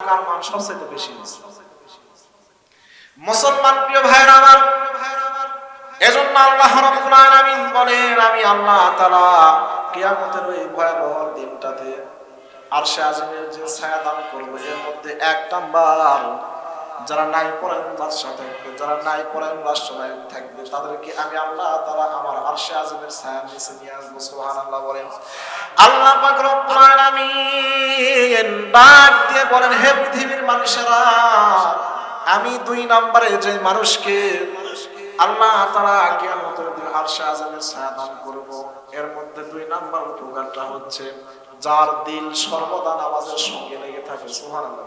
টাকার মান সবচেয়ে বেশি মুসলমান প্রিয় ভাইরা আমার, এজন্য আল্লাহ রাব্বুল বলেন, আমি আল্লাহ তাআলা কিয়ামতের ওই ভয়াবহ দিনটাতে আরশে আযমের যে ছায়া দান করব, এর মধ্যে এক নাম্বার যারা নাই পরায়ণ বাদশাহ থাকবে, যারা নাই পরায়ণ রাষ্ট্রনায়ক থাকবে, তাদেরকে আমি আল্লাহ তাআলা আমার আরশে আযমের ছায়ার নিয়ে আসব, সুবহানাল্লাহ বলেন। আল্লাহ পাক রব্বুল ডাক দিয়ে বলেন, হে পৃথিবীর মানুষেরা, আমি দুই নম্বরে যে মানুষকে আল্লাহ তারা কিয়ামতের দিন আরশে আযমের ছায়া দান করব, এর মধ্যে দুই নাম্বার উপকারটা হচ্ছে যার দিল সর্বদা নামাজের সঙ্গে লেগে থাকে, সুবহানাল্লাহ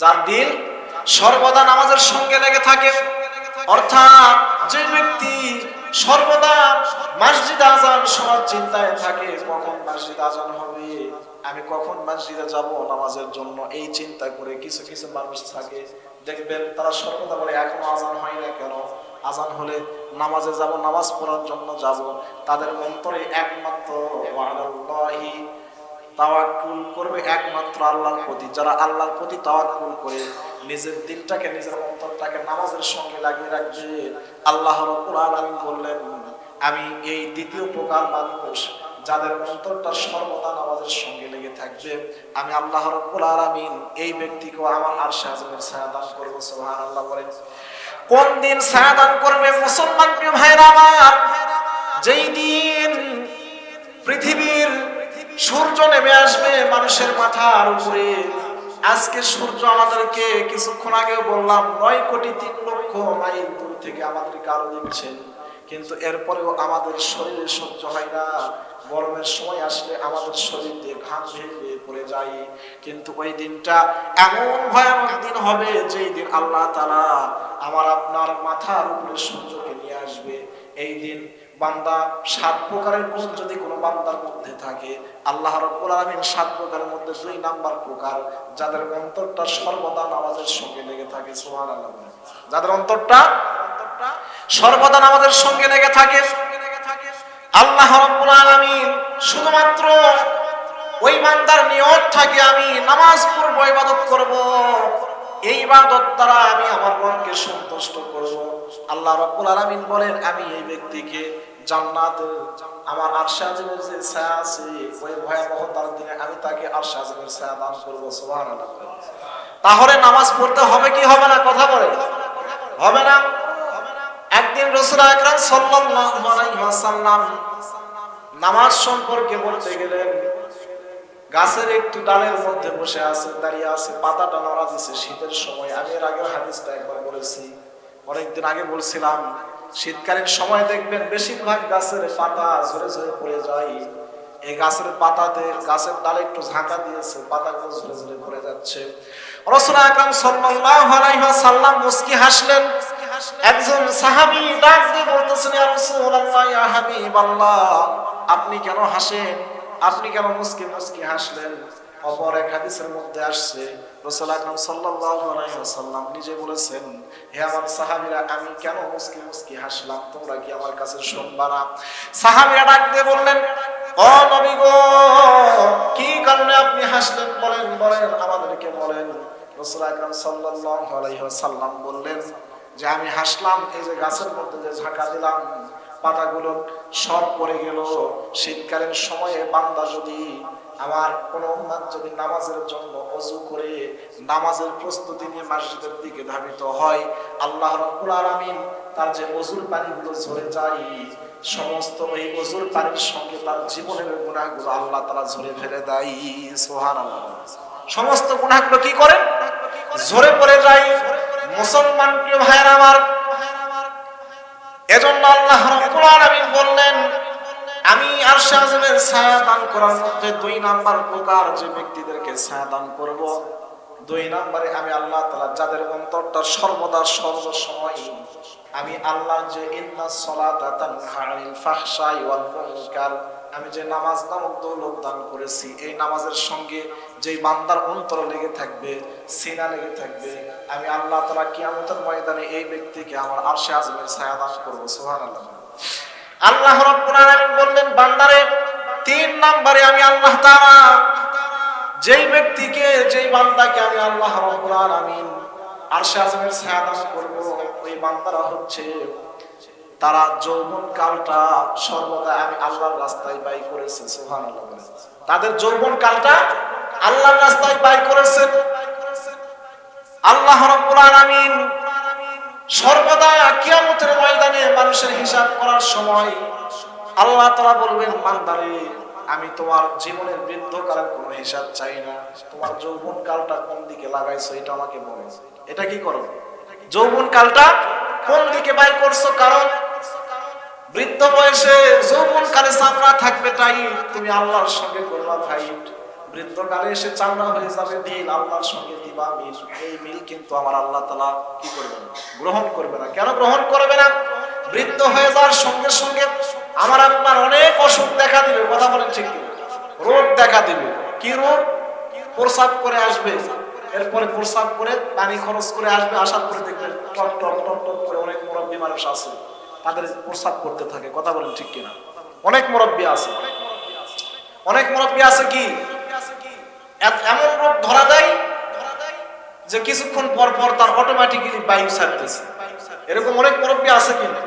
যার দিল সর্বদা নামাজের সঙ্গে লেগে থাকে। অর্থাৎ যে ব্যক্তি সর্বদা মসজিদ আজান শোনার চিন্তায় থাকে, কখন মসজিদ আজান হবে? আমি কখন মসজিদে যাব নামাজের জন্য? এই চিন্তা করে কিছু কিছু মানুষ থাকে। দেখবেন তারা সর্বদা বলে, এখনও আজান হয় না কেন? আজান হলে নামাজে যাব, নামাজ পড়ার জন্য যাব। তাদের অন্তরে একমাত্র তাওয়াক্কুল করবে একমাত্র আল্লাহর প্রতি। যারা আল্লাহর প্রতি তাওয়াক্কুল করে, নিজের দিলটাকে নিজের অন্তরটাকে নামাজের সঙ্গে লাগিয়ে রাখবে। আল্লাহ রাব্বুল আলামিন বললেন, আমি এই দ্বিতীয় প্রকার মানুষ যাদের অন্তরটা সর্বদা নামাজের সঙ্গে লেগে থাকবে। আমি আল্লাহ রাব্বুল আলামিন এই ব্যক্তিকেও আমার আরশে আযমের ছায়া দান করব, সুবহানাল্লাহ। বলেন, কোন দিন ছায়া দান করবে মুসলমান প্রিয় ভাইরা আমার? যেই দিন পৃথিবীর সূর্য নেমে আসবে মানুষের মাথার উপরে। আজকে সূর্য আমাদেরকে কিছুক্ষণ আগে বললাম, নয় কোটি তিন লক্ষ মাইল দূর থেকে আমাদেরকে আলো দিচ্ছেন কিন্তু এরপরেও আমাদের শরীরে সহ্য হয় না। গরমের সময় আসলে আমাদের শরীর দিয়ে ঘাম ভেঙে পড়ে যায়। কিন্তু ওই দিনটা এমন ভয়ানক দিন হবে যেই দিন আল্লাহ তারা আমার আপনার মাথার উপরে সূর্যকে নিয়ে আসবে। এই দিন বান্দা সাত প্রকারের গুণ যদি কোনো বান্দার মধ্যে থাকে, আল্লাহ রব্বুল আলামিন সাত প্রকারের মধ্যে দুই নাম্বার প্রকার, যাদের অন্তরটা সর্বদা নামাজের সঙ্গে লেগে থাকে, সুবহানাল্লাহ যাদের অন্তরটা সর্বদা নামাজের সঙ্গে লেগে থাকে, আল্লাহ রব্বুল আলামিন শুধুমাত্র ওই বান্দার নিয়ত থাকে, আমি নামাজ পড়ব, ইবাদত করব। এই ইবাদত দ্বারা আমি আমার মনকে সন্তুষ্ট করব। আল্লাহ রাব্বুল আলামিন বলেন, আমি এই ব্যক্তিকে আমার আরশে আযমের যে ছায়া আছে, ওই ভয়াবহতার দিনে আমি তাকে আরশে আযমের ছায়া দান করব, সুবহানাল্লাহ। তাহলে নামাজ পড়তে হবে কি হবে না? কথা বলে। হবে না? একদিন রাসূল আকরাম সাল্লাল্লাহু আলাইহি ওয়াসাল্লাম নামাজ সম্পর্কে বলতে গেলেন, গাছের একটু ডালের মধ্যে বসে আছে, দাঁড়িয়ে আছে, পাতাটা নড়া দিছে শীতের সময়। আমি এর আগের হাদিসটা একবার বলেছি, অনেকদিন আগে বলছিলাম শীতকালীন সময় দেখবেন বেশিরভাগ গাছের পাতা ঝরে ঝরে পড়ে যায়। এই গাছের পাতাতে গাছের ডালে একটু ঝাঁকা দিয়েছে, পাতাগুলো ঝরে ঝরে পড়ে যাচ্ছে। মুস্কি হাসলেন। একজন আপনি কেন হাসেন? আপনি কেন মুস্কি মুস্কি হাসলেন? অপর এক হাদিসের মধ্যে আসছে, রাসূল নিজে বলেছেন, হে আমার সাহাবীরা, আমি কেন মুস্কি মুস্কি হাসলাম? তোমরা কি আমার কাছে শুনবা না? সাহাবীরা ডাক দিয়ে বললেন, ও নবী গো, কি কারণে আপনি হাসলেন? বলেন বলেন, আমাদেরকে বলেন। রাসূল আকরাম ওয়াসাল্লাম বললেন, যে আমি হাসলাম, এই যে গাছের মধ্যে যে ঝাঁকা দিলাম পাতাগুলো সব পড়ে গেল। শীতকালীন সময়ে বান্দা যদি আমার কোনো যদি নামাজের জন্য অজু করে নামাজের প্রস্তুতি নিয়ে মসজিদের দিকে ধাবিত হয়, আল্লাহ রাব্বুল আলামিন তার যে অজুর পানিগুলো ঝরে যায়, সমস্ত ওই অজুর পানির সঙ্গে তার জীবনের গুণাগুলো আল্লাহ তাআলা ঝরে ফেলে দেয়। সুবহানাল্লাহ। সমস্ত গুণাগুলো কি করেন? ঝরে পড়ে যায়। মুসলমান প্রিয় ভাইয়ের আমার এজন্য আল্লাহ রাব্বুল আলামিন বললেন, আমি আরশে আযমের ছায়া দান করার মধ্যে দুই নাম্বার প্রকার যে ব্যক্তিদেরকে ছায়া দান করব, দুই নাম্বারে আমি আল্লাহ তাআলা যাদের অন্তরটা সর্বদা সর্বসময়, আমি আল্লাহ যে, ইন্না সলাতা তানহা ফাহশাই ওয়াল মুনকার আমি যে নামাজ নামক দৌলত দান করেছি, এই নামাজের সঙ্গে যে বান্দার অন্তর লেগে থাকবে, সিনা লেগে থাকবে, আমি আল্লাহ তাআলা কিয়ামতের ময়দানে এই ব্যক্তিকে আমার আরশে আযমের ছায়া দান করব। সুবহানাল্লাহ। আল্লাহ আলামিন বললেন, বান্দারে, তিন নম্বরে আমি আল্লাহ তাআলা যেই ব্যক্তিকে, যেই বান্দাকে আমি আল্লাহ রাব্বুল আলামিন আরশে আজমের ছায়া দান করব, ওই বান্দারা হচ্ছে তারা যৌবন কালটা সর্বদা আমি আল্লাহর রাস্তায় ব্যয় করেছে বলেন। তাদের যৌবন কালটা আল্লাহর রাস্তায় ব্যয় করেছেন আল্লাহ রাব্বুল আলামিন সর্বদা কিয়ামতের ময়দানে মানুষের হিসাব করার সময় আল্লাহ তাআলা বলবেন, বান্দারে, আমি তোমার জীবনের বৃদ্ধকালের কোনো হিসাব চাই না। তোমার যৌবন কালটা কোন দিকে লাগাইছো এটা আমাকে বলো। এটা কি করো? যৌবন কালটা কোন দিকে ব্যয় করছ? কারণ বৃদ্ধ বয়সে যৌবন কালে চামড়া থাকবে তাই তুমি আল্লাহর সঙ্গে করবা ফাইট বৃদ্ধ কালে এসে চামড়া হয়ে যাবে দিল আল্লাহর সঙ্গে দিবা, মিল। এই মিল কিন্তু আমার আল্লাহ তালা কি করবে না? গ্রহণ করবে না। কেন গ্রহণ করবে না? বৃদ্ধ হয়ে যাওয়ার সঙ্গে সঙ্গে আমার আপনার অনেক অসুখ দেখা দিবে, কথা বলেন ঠিক? রোগ দেখা দিবে। কি রোগ? প্রসাব করে আসবে। এরপরে প্রসাব করে পানি খরচ করে আসবে, আসার পরে দেখবেন টপ টপ টপ টপ করে অনেক মুরব্বী মানুষ আছে। তাদের প্রসাব করতে থাকে, কথা বলেন ঠিক কিনা? অনেক মুরব্বী আছে। অনেক মুরব্বী আছে কি? এমন রোগ ধরা দেয় যে কিছুক্ষণ পর পর তার অটোমেটিক্যালি বায়ু ছাড়তেছে। এরকম অনেক মুরব্বী আছে কিন্তু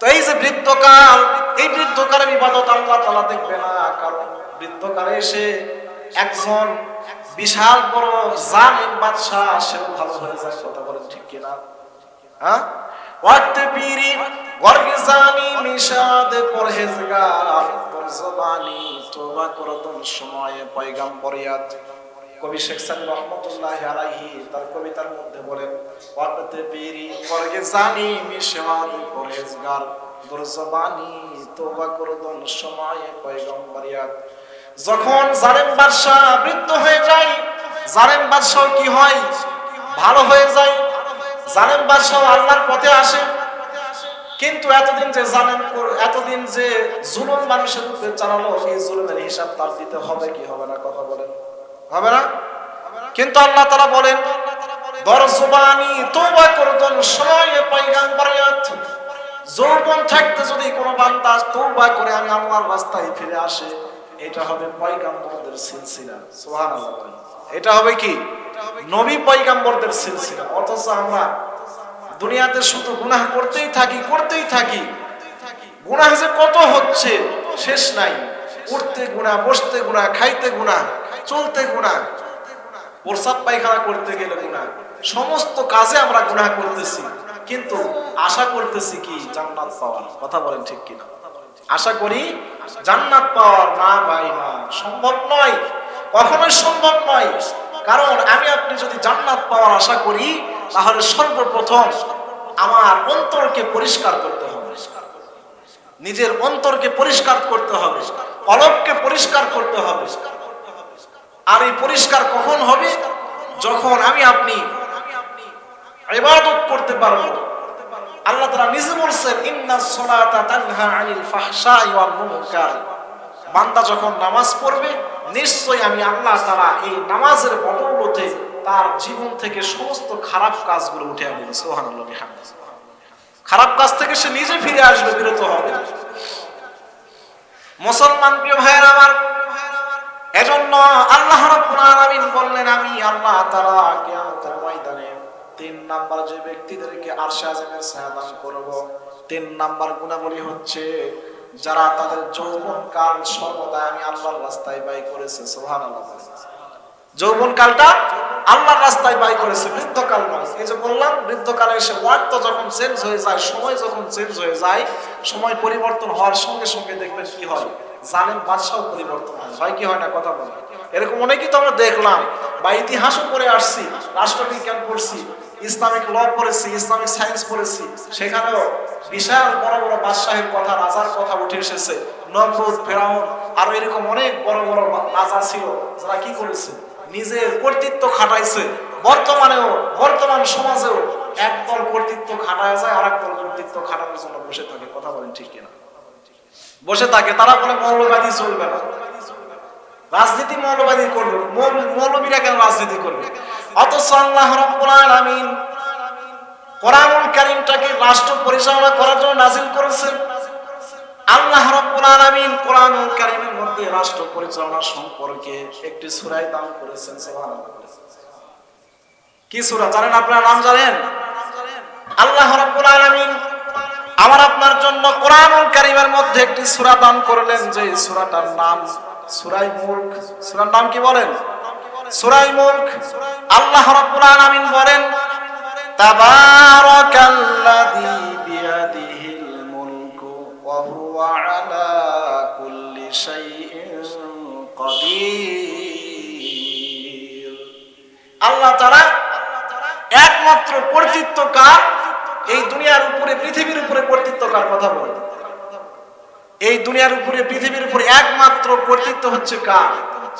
তো এই যে বৃদ্ধকাল, এই বৃদ্ধকালের ইবাদত আল্লাহ তালা দেখবে না, কারণ বৃদ্ধকালে এসে একজন বিশাল বড় জালিম বাদশাহ, সেও ভালো হয়ে যায়, কথা বলেন ঠিক কিনা? হ্যাঁ? পরহেজগার, তোর জবানি তোবা করতন সময়ে পয়গাম্বরিয়াত। কবি শেখ রহমতুল্লাহ আলাইহি তার কবিতার মধ্যে বলেন পরহেজগার তোবা করতন সময়ে যখন জালেম বাদশাহ বৃদ্ধ হয়ে যায়, জালেম বাদশাহ কি হয়? ভালো হয়ে যায়। জালেম বাদশাহ, আল্লাহর পথে আসে। কিন্তু এতদিন যে জালেম এতদিন যে জুলুম মানুষের উপরে চালালো এই জুলুমের হিসাব তার দিতে হবে কি হবে না, কথা বলেন। হবে না? কিন্তু আল্লাহ তারা বলেন দরজবানি তোবা করতন সময়ে পয়গাম্বরিয়াত যৌবন থাকতে যদি কোনো বান্দা তৌবা করে, আমি আল্লাহর রাস্তায় ফিরে আসে, এটা হবে পয়গাম্বরদের সিলসিলা। সুবহানাল্লাহ এটা হবে কি? নবী পয়গাম্বরদের সিলসিলা। অথচ আমরা দুনিয়াতে শুধু গুনাহ করতেই থাকি করতেই থাকি। গুনাহ যে কত হচ্ছে, শেষ নাই। উঠতে গুনাহ, বসতে গুনাহ, খাইতে গুনাহ, চলতে গুনাহ। প্রসাব পায়খানা করতে গেলে গুনাহ। সমস্ত কাজে আমরা গুনাহ করতেছি। কিন্তু আশা করতেছি কি, জান্নাত পাওয়ার। কথা বলেন ঠিক কিনা? আশা করি জান্নাত পাওয়ার না ভাই না। সম্ভব নয়। কখনোই সম্ভব নয়। কারণ আমি আপনি যদি জান্নাত পাওয়ার আশা করি, তাহলে সর্বপ্রথম আমার অন্তরকে পরিষ্কার করতে হবে। নিজের অন্তরকে পরিষ্কার করতে হবে, কলবকে পরিষ্কার করতে হবে। আর এই পরিষ্কার কখন হবে? যখন আমি আপনি ইবাদত করতে পারব। আল্লাহ তাআলা নিজে বলছেন ইন্নাস সালাতা তানহা আনিল ফাহশাই ওয়াল মুনকার। বান্দা যখন নামাজ পড়বে নিশ্চয়ই আমি আল্লাহ তাআলা এই নামাজের বদৌলতে তার জীবন থেকে সমস্ত খারাপ কাজগুলো উঠে সুবহানাল্লাহ বিহামদিহি খারাপ কাজ থেকে সে নিজে ফিরে আসবে, বিরত হবে। মুসলমান প্রিয় ভাইয়ের আমার, এজন্য আল্লাহ আলামিন বললেন, আমি আল্লাহ তাআলা কিয়ামতের ময়দানে তিন নাম্বার যে ব্যক্তিদেরকে আরশে আযমের ছায়া দান করব, তিন নাম্বার গুণাবলী হচ্ছে যারা তাদের যৌবন কাল সর্বদা আমি আল্লাহর রাস্তায় ব্যয় করেছে, সুবহানাল্লাহ যৌবন কালটা আল্লাহর রাস্তায় ব্যয় করেছে, বৃদ্ধকাল নয়। এই যে বললাম, বৃদ্ধকালে এসে ওয়াক্ত যখন চেঞ্জ হয়ে যায়, সময় যখন চেঞ্জ হয়ে যায়, সময় পরিবর্তন হওয়ার সঙ্গে সঙ্গে দেখবেন কি হয়? জালেম বাদশাহ পরিবর্তন হয়। হয় কি হয় না কথা বলে এরকম অনেকেই তো আমরা দেখলাম, বা ইতিহাসও পড়ে আসছি, রাষ্ট্রবিজ্ঞান পড়ছি ইসলামিক ল পড়েছি, ইসলামিক সায়েন্স পড়েছি। সেখানেও বিশাল বড় বড় বাদশাহের কথা, রাজার কথা উঠে এসেছে। নমরুদ, ফেরাউন, আরও এরকম অনেক বড় বড় রাজা ছিল, যারা কি করেছে? নিজের কর্তৃত্ব খাটাইছে। বর্তমানেও, বর্তমান সমাজেও একদল কর্তৃত্ব খাটায় যায় আর একদল কর্তৃত্ব খাটানোর জন্য বসে থাকে। কথা বলেন ঠিক কিনা? বসে থাকে, তারা বলে মৌলবাদী চলবে না। রাজনীতি মৌলবাদী করবে মৌল- মৌলবীরা কেন রাজনীতি করবে? অথচ আল্লাহ রাব্বুল আলামিন কোরআনুল কারীমটাকে রাষ্ট্র পরিচালনা করার জন্য নাজিল করেছেন। আল্লাহ রাব্বুল আলামিন কোরআনুল কারীমের মধ্যে রাষ্ট্র পরিচালনা সম্পর্কে একটি সূরা দান করেছেন, সুবহানাল্লাহ। কি সূরা, জানেন আপনারা নাম জানেন? আল্লাহ রাব্বুল আলামিন আমার আপনার জন্য কোরআনুল কারীমের মধ্যে একটি সূরা দান করলেন, যে সূরাটার নাম সূরাই মুলক। সূরার নাম কি বলেন? সূরাই মুলক, আল্লাহ রাব্বুল আলামিন বলেন, তাবারাকাল্লাযী বিয়াদিহিল ওয়া হুয়া আলা কুল্লি শাইইন কাদির। আল্লাহ তাআলা একমাত্র কর্তৃত্ব কার এই দুনিয়ার উপরে, পৃথিবীর উপরে কর্তৃত্ব কার কথা বলে এই দুনিয়ার উপরে, পৃথিবীর উপরে একমাত্র কর্তৃত্ব হচ্ছে কার?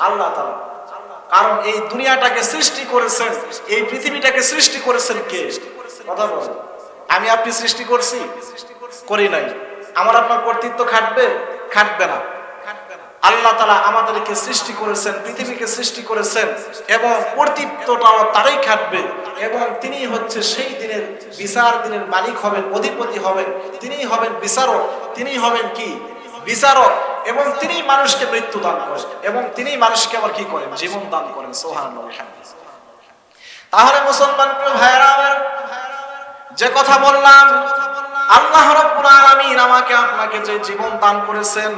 আল্লাহ তাআলা। কারণ এই দুনিয়াটাকে সৃষ্টি করেছেন, এই পৃথিবীটাকে সৃষ্টি করেছেন কে? কথা বলেন আমি আপনি সৃষ্টি করছি? করি নাই। আমার আপনার কর্তৃত্ব খাটবে? খাটবে না। আল্লাহ তালা আমাদেরকে সৃষ্টি করেছেন, পৃথিবীকে সৃষ্টি করেছেন এবং কর্তৃত্বটাও তারাই খাটবে এবং তিনি হচ্ছে সেই দিনের বিচার দিনের মালিক হবেন, অধিপতি হবেন তিনি হবেন বিচারক তিনি হবেন কি? বিচারক। এবং তিনি মানুষকে মৃত্যু দান করেন। এবং তিনি মানুষকে আবার কি করেন? জীবন দান করেন। সোহান তাহলে মুসলমান প্রিয় যে কথা বললাম, আল্লাহ রাব্বুল আলামিন আমাকে আপনাকে যে জীবন দান করেছেন,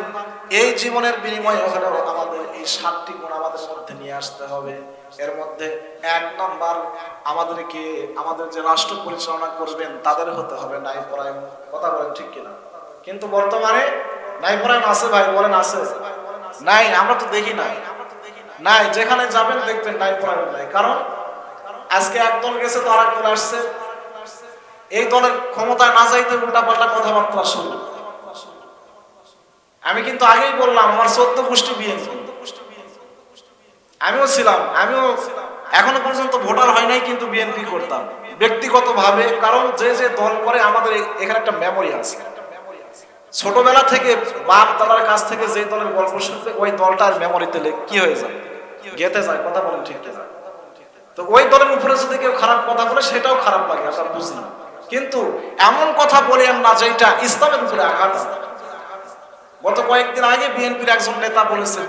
এই জীবনের বিনিময়ে হলো আমাদের এই সাতটি গুণ আমাদের মধ্যে নিয়ে আসতে হবে। এর মধ্যে এক নাম্বার, আমাদেরকে আমাদের যে রাষ্ট্র পরিচালনা করবেন, তাদের হতে হবে নাই পরায়ণ। কথা বলেন ঠিক কিনা? কিন্তু বর্তমানে নাই পরায়ণ আছে ভাই, বলেন, আছে। নাই, আমরা তো দেখি না নাই, যেখানে যাবেন দেখবেন নাই পরায়ণ নাই। কারণ আজকে এক দল গেছে, তো আরেক দল আসছে। এই দলের ক্ষমতায় না যাইতে উল্টা পাল্টা কথাবার্তা শুরু আমি কিন্তু আগেই বললাম, আমার চোদ্দ গোষ্ঠী বিএনপি। আমিও ছিলাম, আমিও এখনও পর্যন্ত ভোটার হয় নাই কিন্তু বিএনপি করতাম। ব্যক্তিগত ভাবে কারণ যে যে দল করে আমাদের এখানে একটা মেমোরি আছে। ছোটবেলা থেকে বাপ দাদার কাছ থেকে যে দলের গল্প শুনতে ওই দলটার মেমোরিতে কি হয়ে যায়? গেতে যায়, কথা বলেন ঠিক। তো ওই দলের উপরে যদি কেউ খারাপ কথা বলে, সেটাও খারাপ লাগে আপনার বুঝি। কিন্তু এমন কথা বলেন না যেটা ইসলামের উপরে আঘাত গত কয়েকদিন আগে বিএনপির একজন নেতা বলেছে